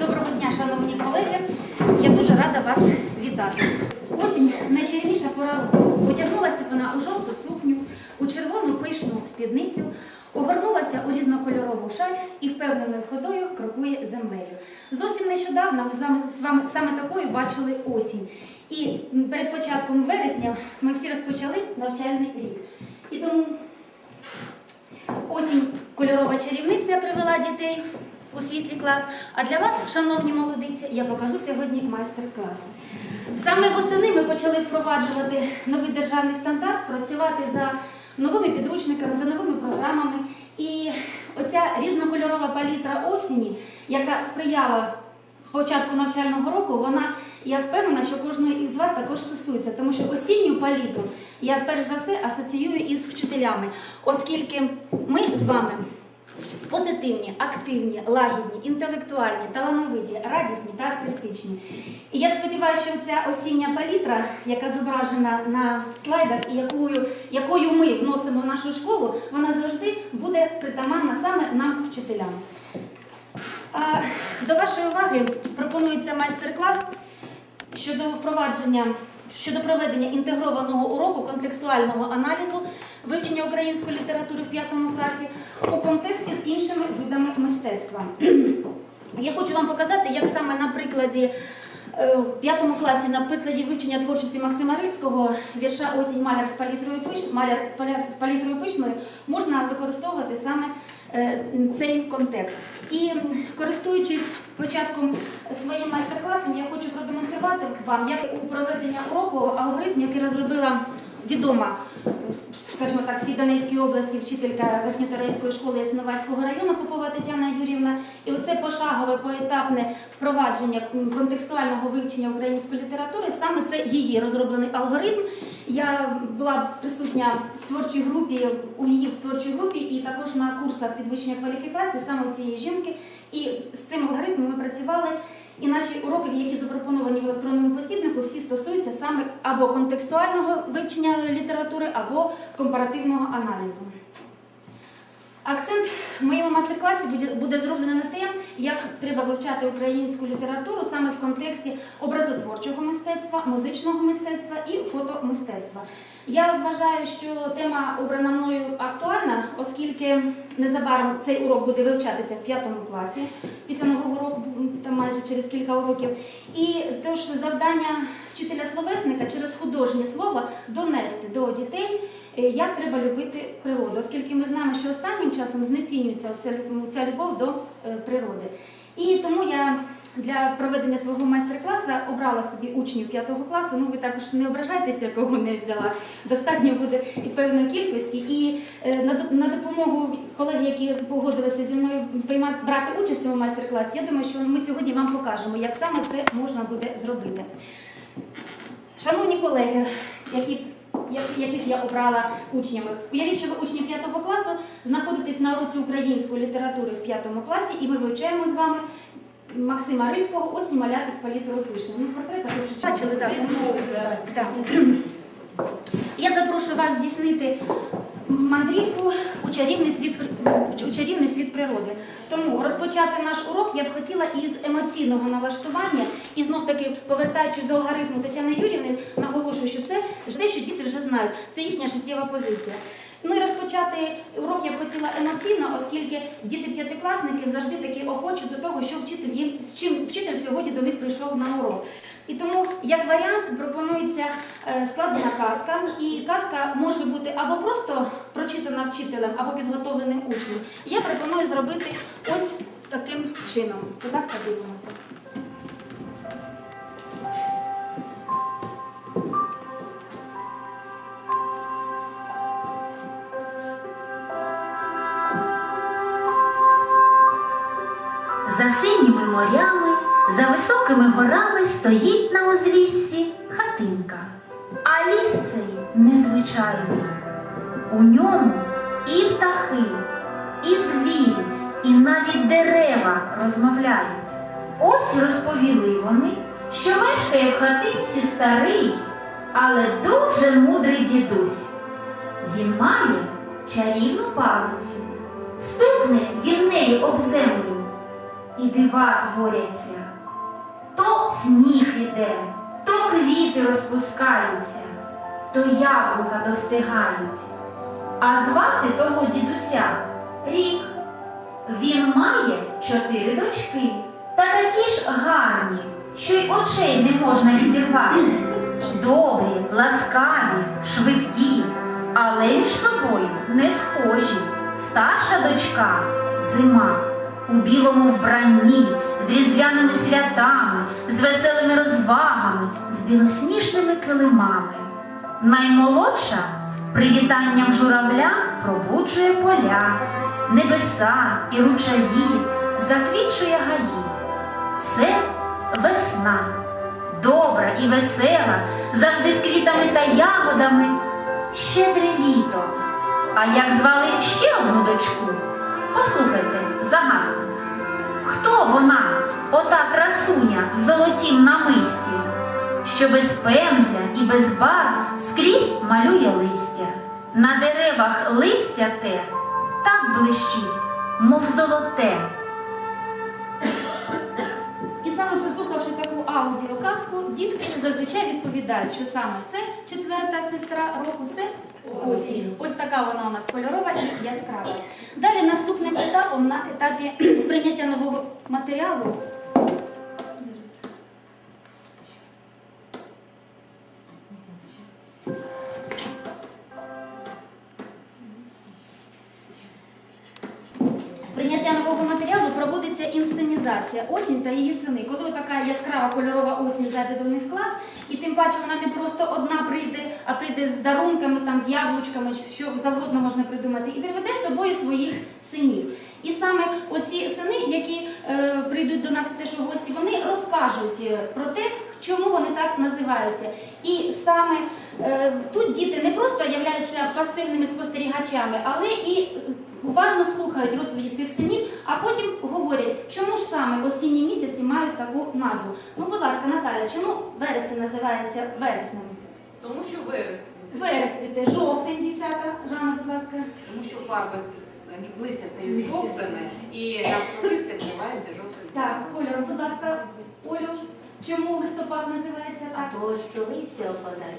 Доброго дня, шановні колеги. Я дуже рада вас вітати. Осінь найчарівніша пора року. Потягнулася вона у жовту сукню, у червону пишну спідницю, огорнулася у різнокольорову шаль і впевненою ходою крокує землею. Зовсім нещодавно ми з вами, саме такою бачили осінь. І перед початком вересня ми всі розпочали навчальний рік. І тому Осінь кольорова чарівниця привела дітей у світлий клас. А для вас, шановні молодиці, я покажу сьогодні майстер-клас. Саме восени ми почали впроваджувати новий державний стандарт, працювати за новими підручниками, за новими програмами. І оця різнокольорова палітра осені, яка сприяла початку навчального року, вона, я впевнена, що кожного із вас також стосується, тому що осінню палітру я перш за все асоціюю із вчителями, оскільки ми з вами позитивні, активні, лагідні, інтелектуальні, талановиті, радісні та артистичні. І я сподіваюся, що ця осіння палітра, яка зображена на слайдах і якою, якою ми вносимо в нашу школу, вона завжди буде притаманна саме нам, вчителям. А, До вашої уваги пропонується майстер-клас щодо впровадження, щодо проведення інтегрованого уроку контекстуального аналізу вивчення української літератури в п'ятому класі у контексті з іншими видами мистецтва. Я хочу вам показати, як саме на прикладі е, в п'ятому класі на прикладі вивчення творчості Максима Рильського вірша Осінь маляр з палітрою пиш, маляр з палітрою пишною можна використовувати саме е, цей контекст. І користуючись початком своїм майстер-класом, я хочу продемонструвати вам, як у проведення уроку алгоритм, який розробила відома, скажімо так, всій Донецькій області вчителька Верхньоторецької школи Ясиновацького району Попова Тетяна Юрівна. І оце пошагове поетапне впровадження контекстуального вивчення української літератури, саме це її розроблений алгоритм. Я була присутня в творчій групі, у її в творчій групі, і також на курсах підвищення кваліфікації саме у цієї жінки. І з цим алгоритмом ми працювали. І наші уроки, які запропоновані в електронному посібнику, всі стосуються саме або контекстуального вивчення літератури, або компаративного аналізу. Акцент в моєму майстер-класі буде- зроблено на те, як треба вивчати українську літературу саме в контексті образотворчого мистецтва, музичного мистецтва і фотомистецтва. Я вважаю, що тема обрана мною актуальна, оскільки незабаром цей урок буде вивчатися в п'ятому класі після нового року, там майже через кілька уроків. І тож завдання вчителя словесника через художнє слово донести до дітей, як треба любити природу, оскільки ми знаємо, що останнім часом знецінюється ця, любов до е, природи. І тому я для проведення свого майстер-класу обрала собі учнів 5 класу. Ну ви також не ображайтеся, кого не взяла. Достатньо буде і певної кількості. І е, на, допомогу колег, які погодилися зі мною приймати брати участь в цьому майстер-класі, я думаю, що ми сьогодні вам покажемо, як саме це можна буде зробити. Шановні колеги, які, як- яких я обрала учнями, уявіть, що ви учні 5 класу знаходитесь на уроці української літератури в 5 класі, і ми вивчаємо з вами Максима Рильського «Осінь маляти з палітрою пишною». Ну, портрет також бачили, так. Я запрошую вас здійснити мандрівку у чарівний світ у чарівний світ природи. Тому розпочати наш урок я б хотіла із емоційного налаштування і знов таки повертаючись до алгоритму Тетяни Юрівни, наголошую, що це те, що діти вже знають. Це їхня життєва позиція. Ну і розпочати урок я б хотіла емоційно, оскільки діти п'ятикласників завжди такі охочі до того, що вчитель їм з чим вчитель сьогодні до них прийшов на урок. І тому, як варіант, пропонується е, складена казка, і казка може бути або просто прочитана вчителем, або підготовленим учнем. Я пропоную зробити ось таким чином. Будь ласка, дивимося. За синіми морями, за високими горами стоїть на узліссі хатинка. А ліс цей незвичайний. У ньому і птахи, і звірі, і навіть дерева розмовляють. Ось розповіли вони, що мешкає в хатинці старий, але дуже мудрий дідусь. Він має чарівну палицю. Стукне він нею об землю, і дива творяться. Сніг іде, то квіти розпускаються, то яблука достигають. А звати того дідуся рік. Він має чотири дочки, та такі ж гарні, що й очей не можна відірвати. Добрі, ласкаві, швидкі, але між собою не схожі. Старша дочка зима у білому вбранні, з різдвяними святами, веселими розвагами, з білосніжними килимами. Наймолодша привітанням журавля пробуджує поля, небеса і ручаї, заквічує гаї. Це весна, добра і весела, завжди з квітами та ягодами. Щедре літо. А як звали ще одну дочку? Послухайте загадку. Хто вона, ота красуня в золотім намисті, що без пензля і без бар скрізь малює листя? На деревах листя те так блищить, мов золоте. І саме прослухавши таку аудіоказку, дітки зазвичай відповідають, що саме це четверта сестра року, це Ось така вона у нас кольорова і яскрава. Далі наступним етапом на етапі сприйняття нового матеріалу. Сприйняття нового матеріалу проводиться інсценізація, осінь та її сини. Коли така яскрава кольорова осінь зайде до них в клас, і тим паче вона не просто одна прийде, а прийде з дарунками, там, з яблучками, що завгодно можна придумати, і приведе з собою своїх синів. І саме оці сини, які е, прийдуть до нас теж у гості, вони розкажуть е, про те, чому вони так називаються. І саме е, тут діти не просто являються пасивними спостерігачами, але і уважно слухають розповіді цих синів, а потім говорять, чому ж саме осінні місяці мають таку назву. Ну, будь ласка, Наталя, чому вересень називається вереснем? Тому що виросте. Вересвіте, жовтень, дівчата. Жанна, будь ласка. Тому що фарби листя стають жовтими і навкруги все вкривається жовтим. Так, кольором, будь ласка, Олю, чому листопад називається А так? то, що листя опадає.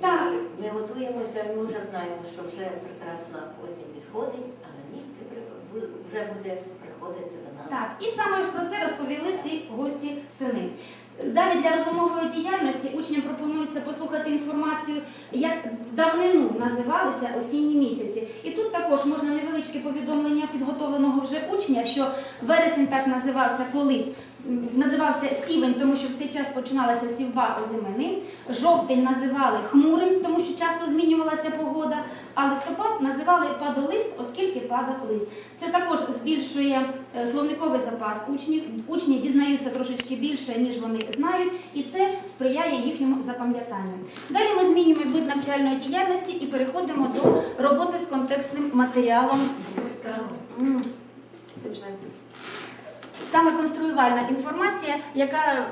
Так. Ми готуємося, ми вже знаємо, що вже прекрасна осінь відходить, а на місце вже буде приходити до нас. Так, і саме ж про це розповіли ці гості сини. Далі для розумової діяльності учням пропонується послухати інформацію, як в давнину називалися осінні місяці. І тут також можна невеличке повідомлення підготовленого вже учня, що вересень так називався колись. Називався сівень, тому що в цей час починалася сівба озимини. Жовтень називали хмурим, тому що часто змінювалася погода. А листопад називали падолист, оскільки падав лист. Це також збільшує е, словниковий запас учнів. Учні дізнаються трошечки більше, ніж вони знають, і це сприяє їхньому запам'ятанню. Далі ми змінюємо вид навчальної діяльності і переходимо до роботи з контекстним матеріалом. Це вже саме конструювальна інформація, яка,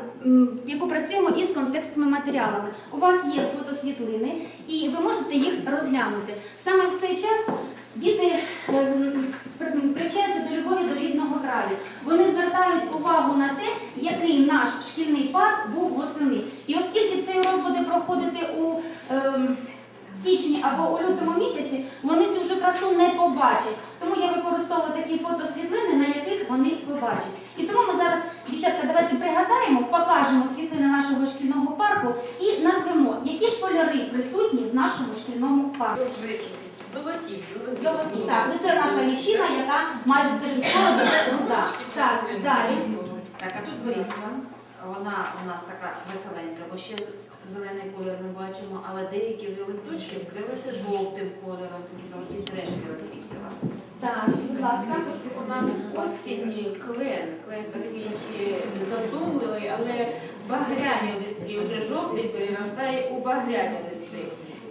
яку працюємо із контекстними матеріалами. У вас є фотосвітлини, і ви можете їх розглянути. Саме в цей час діти е, привчаються до любові до рідного краю. Вони звертають увагу на те, який наш шкільний парк був восени. І оскільки цей урок буде проходити у ем, січні або у лютому місяці, вони цю вже красу не побачать. Тому я використовую такі фотосвітлини, на яких вони побачать. І тому ми зараз, дівчатка, давайте пригадаємо, покажемо світлини нашого шкільного парку і назвемо, які ж кольори присутні в нашому шкільному парку. Золоті, золоті. Золоті, так, ну це наша ліщина, яка майже, скажімо, скоро буде руда. Так, далі. Так, а тут Борізка. Вона у нас така веселенька, бо ще зелений колір ми бачимо, але деякі вже листочки вкрилися жовтим кольором, такі золоті сережки розвісила. Так, будь ласка. У нас осінній клен, клен такий ще задумливий, але багряні листки, вже жовтий переростає у багряні листи.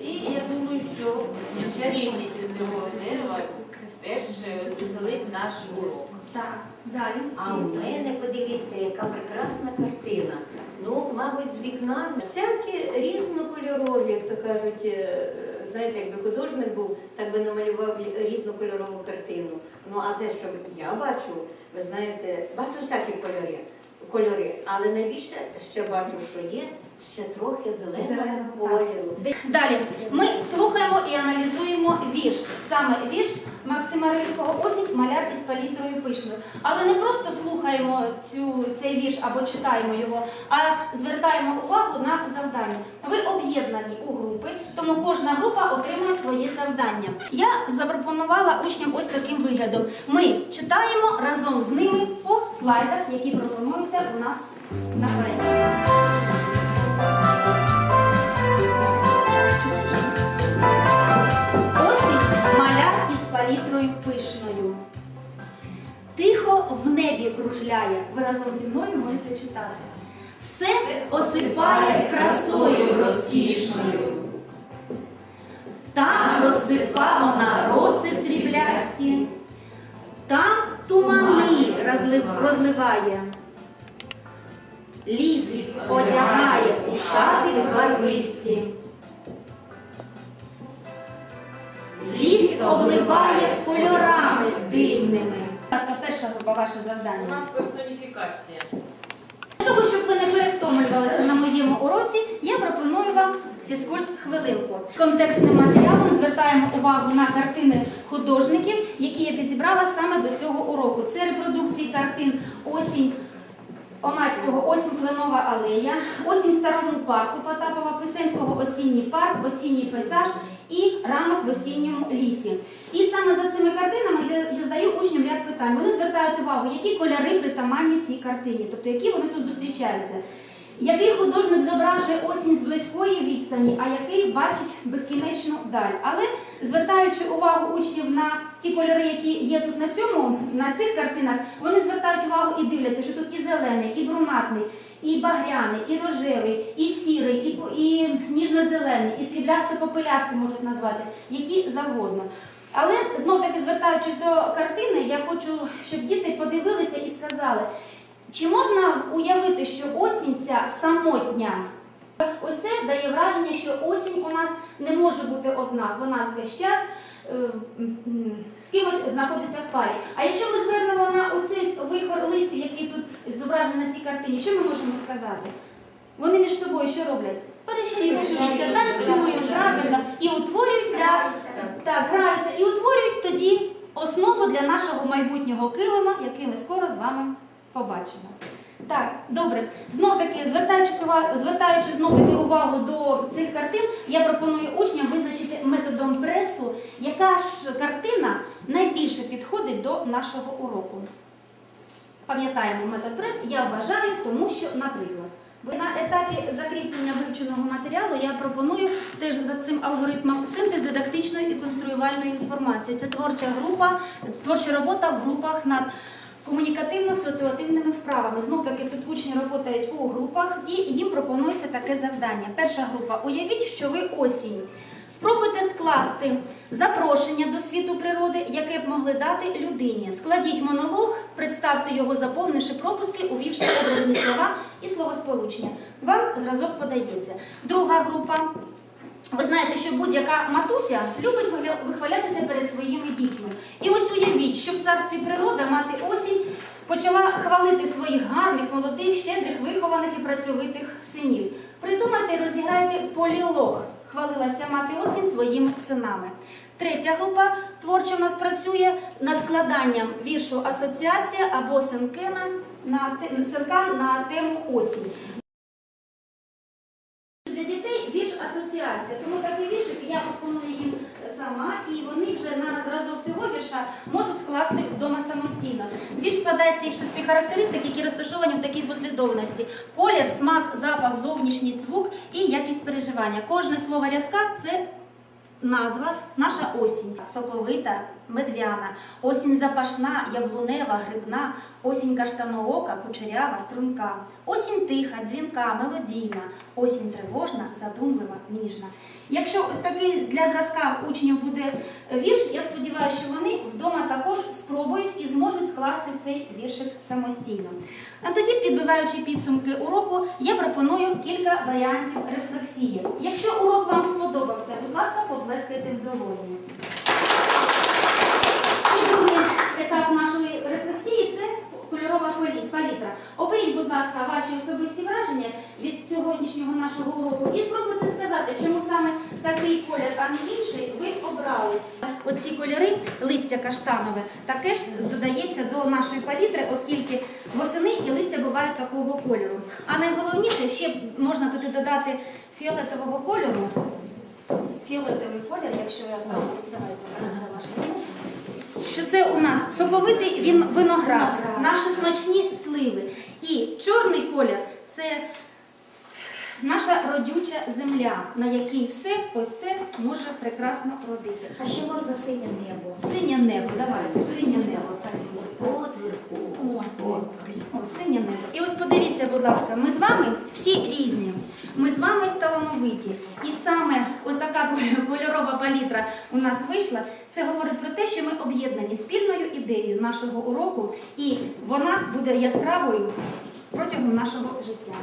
І я думаю, що чарівністю цього дерева теж звеселить наш урок. Так, далі. А у мене, подивіться, яка прекрасна картина. Ну, мабуть, з вікна всякі різнокольорові, як то кажуть, е, знаєте, якби художник був, так би намалював різнокольорову картину. Ну а те, що я бачу, ви знаєте, бачу всякі кольори, кольори, але найбільше ще бачу, що є ще трохи зеленого кольору. Далі ми слухаємо і аналізуємо вірш. Саме вірш Максима Рильського осінь маляр із палітрою пишною. Але не просто слухаємо цю, цей вірш або читаємо його, а звертаємо увагу на завдання. Ви об'єднані у групи, тому кожна група отримує своє завдання. Я запропонувала учням ось таким виглядом. Ми читаємо разом з ними по слайдах, які пропонуються у нас на екрані. Осипає красою розкішною. Там розсипавана роси сріблясті, там тумани розливає. Ліс одягає у шати барвисті. Ліс обливає кольорами дивними. Перша група ваше завдання. У нас персоніфікація. Щоб ви не перевтомлювалися на моєму уроці, я пропоную вам фізкульт хвилинку. Контекстним матеріалом звертаємо увагу на картини художників, які я підібрала саме до цього уроку. Це репродукції картин Осінь. Онацького осінь Кленова алея, осінь старому парку Потапова, Писемського осінній парк, осінній пейзаж і ранок в осінньому лісі. І саме за цими картинами я, я здаю учням ряд питань. Вони звертають увагу, які кольори притаманні цій картині, тобто які вони тут зустрічаються. Який художник зображує осінь з близької відстані, а який бачить безкінечну даль. Але звертаючи увагу учнів на ті кольори, які є тут на цьому, на цих картинах, вони звертають увагу і дивляться, що тут і зелений, і брунатний, і багряний, і рожевий, і сірий, і, і ніжно-зелений, і сріблясто-попелястий можуть назвати, які завгодно. Але знов таки звертаючись до картини, я хочу, щоб діти подивилися і сказали, чи можна уявити, що осінь ця самотня? Ось це дає враження, що осінь у нас не може бути одна. Вона весь час е, з кимось знаходиться в парі. А якщо ми звернемо на оцей вихор листів, який тут зображений на цій картині, що ми можемо сказати? Вони між собою що роблять? Перешіптуються, танцюють, правильно, і утворюють для так, граються і утворюють тоді основу для нашого майбутнього килима, який ми скоро з вами побачимо. Так, добре. Знов таки, звертаючись увагу, звертаючи знов таки увагу до цих картин, я пропоную учням визначити методом пресу, яка ж картина найбільше підходить до нашого уроку. Пам'ятаємо метод прес, я вважаю, тому що, наприклад, на етапі закріплення вивченого матеріалу я пропоную теж за цим алгоритмом синтез дидактичної і конструювальної інформації. Це творча група, творча робота в групах над комунікативно-ситуативними вправами. Знов таки тут учні працюють у групах і їм пропонується таке завдання. Перша група. Уявіть, що ви осінь. Спробуйте скласти запрошення до світу природи, яке б могли дати людині. Складіть монолог, представте його, заповнивши пропуски, увівши образні слова і словосполучення. Вам зразок подається. Друга група. Ви знаєте, що будь-яка матуся любить вихвалятися перед своїми дітьми. І ось уявіть, що в царстві природа мати осінь почала хвалити своїх гарних, молодих, щедрих, вихованих і працьовитих синів. Придумайте і розіграйте полілог. Хвалилася мати осінь своїми синами. Третя група творча у нас працює над складанням віршу асоціація або сенкена на сенкан на тему осінь. Для дітей асоціація. Тому такий віршик я пропоную їм сама, і вони вже на зразок цього вірша можуть скласти вдома самостійно. Вірш складається із шести характеристик, які розташовані в такій послідовності: колір, смак, запах, зовнішність, звук і якість переживання. Кожне слово рядка це назва, наша осінь. Соковита, медвяна, осінь запашна, яблунева, грибна, осінь каштаноока, кучерява, струнка, осінь тиха, дзвінка, мелодійна, осінь тривожна, задумлива, ніжна. Якщо ось такий для зразка учнів буде вірш, я сподіваюся, що вони вдома також спробують і зможуть скласти цей віршик самостійно. А тоді, підбиваючи підсумки уроку, я пропоную кілька варіантів рефлексії. Якщо урок вам сподобався, будь ласка, поплескайте в долоні. Етап нашої рефлексії це кольорова палітра. Оберіть, будь ласка, ваші особисті враження від сьогоднішнього нашого уроку і спробуйте сказати, чому саме такий колір, а не інший, ви обрали. Оці кольори, листя каштанове, таке ж додається до нашої палітри, оскільки восени і листя бувають такого кольору. А найголовніше, ще можна туди додати фіолетового кольору. Фіолетовий колір, якщо я там ось давайте я ваш муж. Що це у нас соковитий він виноград, наші смачні сливи. І чорний колір це наша родюча земля, на якій все ось це може прекрасно родити. А ще можна синє небо. Синє небо, давайте, синє небо. так. О, о, синє небо. І ось подивіться, будь ласка, ми з вами всі різні. Ми з вами талановиті. І саме ось така кольорова палітра у нас вийшла. Це говорить про те, що ми об'єднані спільною ідеєю нашого уроку, і вона буде яскравою протягом нашого життя.